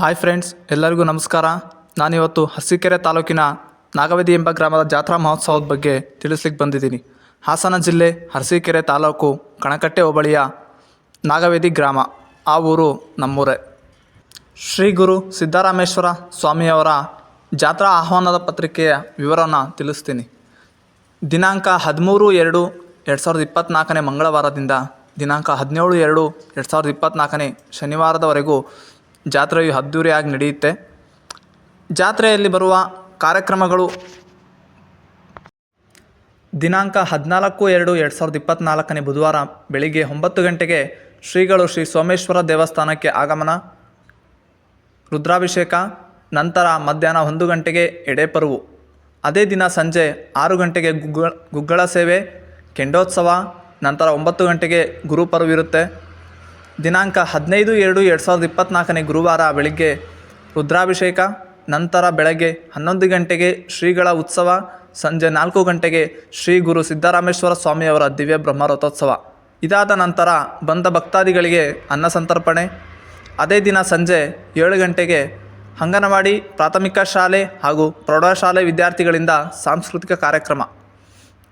Hi friends, ಎಲ್ಲರಿಗೂ ನಮಸ್ಕಾರ. ನಾನಿವತ್ತು ಹಸಿಕೆರೆ ತಾಲೂಕಿನ ನಾಗವೇದಿ ಎಂಬ ಗ್ರಾಮದ ಜಾತ್ರಾ ಮಹೋತ್ಸವದ ಬಗ್ಗೆ ತಿಳಿಸ್ಲಿಕ್ಕೆ ಬಂದಿದ್ದೀನಿ. ಹಾಸನ ಜಿಲ್ಲೆ ಹರಸೀಕೆರೆ ತಾಲೂಕು ಕಣಕಟ್ಟೆ ಹೋಬಳಿಯ ನಾಗವೇದಿ ಗ್ರಾಮ, ಆ ಊರು ನಮ್ಮೂರೇ. ಶ್ರೀ ಗುರು ಸಿದ್ದರಾಮೇಶ್ವರ ಸ್ವಾಮಿಯವರ ಜಾತ್ರಾ ಆಹ್ವಾನದ ಪತ್ರಿಕೆಯ ವಿವರನ ತಿಳಿಸ್ತೀನಿ. ದಿನಾಂಕ ಹದಿಮೂರು ಎರಡು ಎರಡು ಸಾವಿರದ ಇಪ್ಪತ್ತ್ನಾಲ್ಕನೇ ಮಂಗಳವಾರದಿಂದ ದಿನಾಂಕ ಹದಿನೇಳು ಎರಡು ಎರಡು ಸಾವಿರದ ಇಪ್ಪತ್ತ್ನಾಲ್ಕನೇ ಶನಿವಾರದವರೆಗೂ ಜಾತ್ರೆಯು ಅದ್ದೂರಿಯಾಗಿ ನಡೆಯುತ್ತೆ. ಜಾತ್ರೆಯಲ್ಲಿ ಬರುವ ಕಾರ್ಯಕ್ರಮಗಳು ದಿನಾಂಕ ಹದಿನಾಲ್ಕು ಎರಡು ಎರಡು ಸಾವಿರದ ಇಪ್ಪತ್ತ್ನಾಲ್ಕನೇ ಬುಧವಾರ ಬೆಳಿಗ್ಗೆ ಒಂಬತ್ತು ಗಂಟೆಗೆ ಶ್ರೀಗಳು ಶ್ರೀ ಸೋಮೇಶ್ವರ ದೇವಸ್ಥಾನಕ್ಕೆ ಆಗಮನ. ರುದ್ರಾಭಿಷೇಕ, ನಂತರ ಮಧ್ಯಾಹ್ನ ಒಂದು ಗಂಟೆಗೆ ಎಡೆಪರುವು ಅದೇ ದಿನ ಸಂಜೆ ಆರು ಗಂಟೆಗೆ ಗುಗ್ಗಳ ಗುಗ್ಗಳ ಸೇವೆ, ಕೆಂಡೋತ್ಸವ, ನಂತರ ಒಂಬತ್ತು ಗಂಟೆಗೆ ಗುರುಪರ್ವ್ ಇರುತ್ತೆ. ದಿನಾಂಕ ಹದಿನೈದು ಎರಡು ಎರಡು ಸಾವಿರದ ಇಪ್ಪತ್ತ್ನಾಲ್ಕನೇ ಗುರುವಾರ ಬೆಳಿಗ್ಗೆ ರುದ್ರಾಭಿಷೇಕ, ನಂತರ ಬೆಳಗ್ಗೆ ಹನ್ನೊಂದು ಗಂಟೆಗೆ ಶ್ರೀಗಳ ಉತ್ಸವ, ಸಂಜೆ ನಾಲ್ಕು ಗಂಟೆಗೆ ಶ್ರೀ ಗುರು ಸಿದ್ದರಾಮೇಶ್ವರ ಸ್ವಾಮಿಯವರ ದಿವ್ಯ ಬ್ರಹ್ಮರಥೋತ್ಸವ. ಇದಾದ ನಂತರ ಬಂದ ಭಕ್ತಾದಿಗಳಿಗೆ ಅನ್ನ ಸಂತರ್ಪಣೆ. ಅದೇ ದಿನ ಸಂಜೆ ಏಳು ಗಂಟೆಗೆ ಅಂಗನವಾಡಿ, ಪ್ರಾಥಮಿಕ ಶಾಲೆ ಹಾಗೂ ಪ್ರೌಢಶಾಲೆ ವಿದ್ಯಾರ್ಥಿಗಳಿಂದ ಸಾಂಸ್ಕೃತಿಕ ಕಾರ್ಯಕ್ರಮ.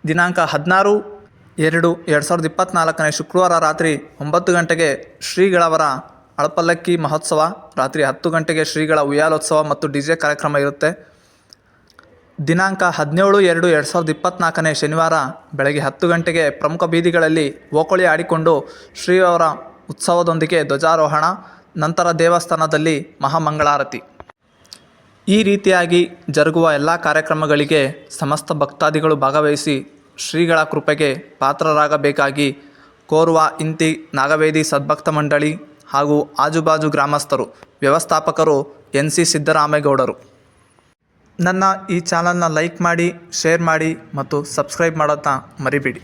ದಿನಾಂಕ ಹದಿನಾರು ಎರಡು ಎರಡು ಸಾವಿರದ ಇಪ್ಪತ್ತ್ನಾಲ್ಕನೇ ಶುಕ್ರವಾರ ರಾತ್ರಿ ಒಂಬತ್ತು ಗಂಟೆಗೆ ಶ್ರೀಗಳವರ ಅಳಪಲ್ಲಕ್ಕಿ ಮಹೋತ್ಸವ, ರಾತ್ರಿ ಹತ್ತು ಗಂಟೆಗೆ ಶ್ರೀಗಳ ಉಯ್ಯಾಲೋತ್ಸವ ಮತ್ತು ಡಿ ಜೆ ಕಾರ್ಯಕ್ರಮ ಇರುತ್ತೆ. ದಿನಾಂಕ ಹದಿನೇಳು ಎರಡು ಎರಡು ಸಾವಿರದ ಇಪ್ಪತ್ತ್ನಾಲ್ಕನೇ ಶನಿವಾರ ಬೆಳಗ್ಗೆ ಹತ್ತು ಗಂಟೆಗೆ ಪ್ರಮುಖ ಬೀದಿಗಳಲ್ಲಿ ಓಕುಳಿ ಆಡಿಕೊಂಡು ಶ್ರೀಯವರ ಉತ್ಸವದೊಂದಿಗೆ ಧ್ವಜಾರೋಹಣ, ನಂತರ ದೇವಸ್ಥಾನದಲ್ಲಿ ಮಹಾಮಂಗಳಾರತಿ. ಈ ರೀತಿಯಾಗಿ ಜರುಗುವ ಎಲ್ಲ ಕಾರ್ಯಕ್ರಮಗಳಿಗೆ ಸಮಸ್ತ ಭಕ್ತಾದಿಗಳು ಭಾಗವಹಿಸಿ ಶ್ರೀಗಳ ಕೃಪೆಗೆ ಪಾತ್ರರಾಗಬೇಕಾಗಿ ಕೋರುವ ಇಂತಿ ನಾಗವೇದಿ ಸದ್ಭಕ್ತ ಮಂಡಳಿ ಹಾಗೂ ಆಜುಬಾಜು ಗ್ರಾಮಸ್ಥರು, ವ್ಯವಸ್ಥಾಪಕರು ಎನ್ ಸಿ ಸಿದ್ದರಾಮೇಗೌಡರು ನನ್ನ ಈ ಚಾನಲ್ನ ಲೈಕ್ ಮಾಡಿ, ಶೇರ್ ಮಾಡಿ ಮತ್ತು ಸಬ್ಸ್ಕ್ರೈಬ್ ಮಾಡೋದನ್ನ ಮರಿಬೇಡಿ.